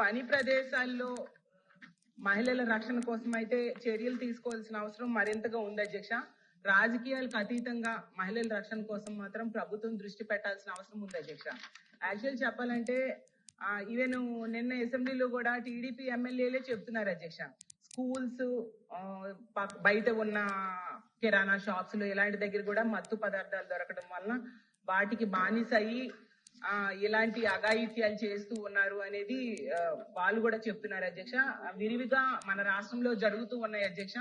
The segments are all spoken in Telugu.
పని ప్రదేశాల్లో మహిళల రక్షణ కోసం అయితే చర్యలు తీసుకోవాల్సిన అవసరం మరింతగా ఉంది అధ్యక్ష. రాజకీయాలకు అతీతంగా మహిళల రక్షణ కోసం మాత్రం ప్రభుత్వం దృష్టి పెట్టాల్సిన అవసరం ఉంది అధ్యక్ష. యాక్చువల్ చెప్పాలంటే ఈవెన్ నిన్న అసెంబ్లీలో కూడా టీడీపీ ఎమ్మెల్యేలే చెప్తున్నారు అధ్యక్ష. స్కూల్స్ బయట ఉన్న కిరాణా షాప్స్లో ఇలాంటి దగ్గర కూడా మత్తు పదార్థాలు దొరకడం వలన వాటికి బానిస అయ్యి ఇలాంటి అఘాయిత్యాలు చేస్తూ ఉన్నారు అనేది వాళ్ళు కూడా చెప్తున్నారు అధ్యక్ష. విరివిగా మన రాష్ట్రంలో జరుగుతూ ఉన్నాయి అధ్యక్ష.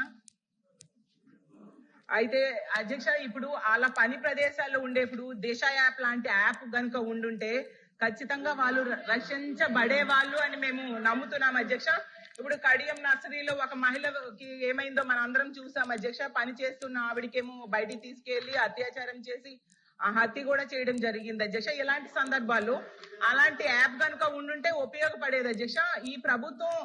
అయితే అధ్యక్ష ఇప్పుడు వాళ్ళ పని ప్రదేశాల్లో ఉండేప్పుడు దేశ యాప్ లాంటి యాప్ గనుక ఉండుంటే ఖచ్చితంగా వాళ్ళు రక్షించబడే వాళ్ళు అని మేము నమ్ముతున్నాం అధ్యక్ష. ఇప్పుడు కడియం నర్సరీలో ఒక మహిళకి ఏమైందో మనం అందరం చూసాం అధ్యక్ష. పని చేస్తున్న ఆవిడకేమో బయటికి తీసుకెళ్ళి అత్యాచారం చేసి హత్య కూడా చేయడం జరిగింది అధ్యక్ష. ఇలాంటి సందర్భాల్లో అలాంటి యాప్ కనుక ఉండుంటే ఉపయోగపడేది అధ్యక్ష. ఈ ప్రభుత్వం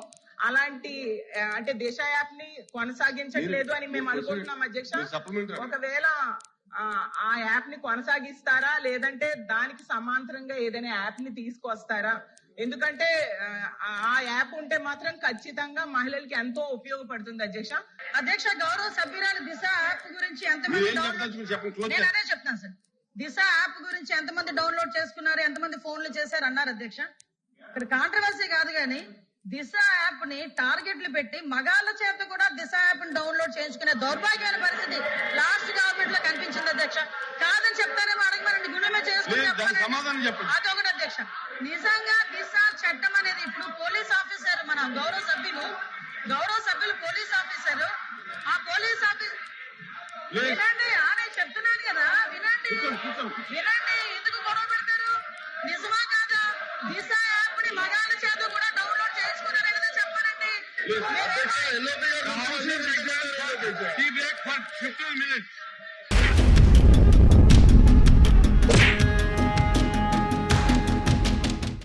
అలాంటి ఆ, అంటే దిశ యాప్ని కొనసాగించట్లేదు అని మేము అనుకుంటున్నాం అధ్యక్ష. ఒకవేళ ఆ, ఆ యాప్ని కొనసాగిస్తారా? లేదంటే దానికి సమాంతరంగా ఏదైనా యాప్ని తీసుకొస్తారా? ఎందుకంటే ఆ, ఆ యాప్ ఉంటే మాత్రం ఖచ్చితంగా మహిళలకి ఎంతో ఉపయోగపడుతుంది అధ్యక్ష. అధ్యక్ష గౌరవ సభ్యురాలు దిశ యాప్ గురించి ఎంతమంది నేను అదే చెప్తాను సార్. దిశ యాప్ గురించి ఎంతమంది డౌన్లోడ్ చేసుకున్నారు ఎంతమంది ఫోన్లు చేశారు అన్నారు అధ్యక్ష. ఇక్కడ కాంట్రవర్సీ కాదు కానీ దిశ యాప్ని టార్గెట్లు పెట్టి మగాళ్ళ చేత కూడా దిశ యాప్ని డౌన్లోడ్ చేయించుకునే దౌర్భాగ్యమైన పరిస్థితి లాస్ట్ గవర్నమెంట్లో కనిపించింది అధ్యక్ష. కాదని చెప్తానేమో అడగమనండి. గుండెమే చేసుకుని. అదొకటి అధ్యక్ష. నిజంగా దిశ చట్టం అనేది ఇప్పుడు పోలీస్ ఆఫీసర్ మన గౌరవ సభ్యులు గౌరవ సభ్యులు పోలీస్ ఆఫీసర్ ఆ పోలీస్ ఆఫీసర్ వినండి ఎందుకు గొడవ పెడతారు? నిజమా కాదా? దిశ యాప్ కూడా డౌన్లోడ్ చేసుకున్నారని చెప్పానండి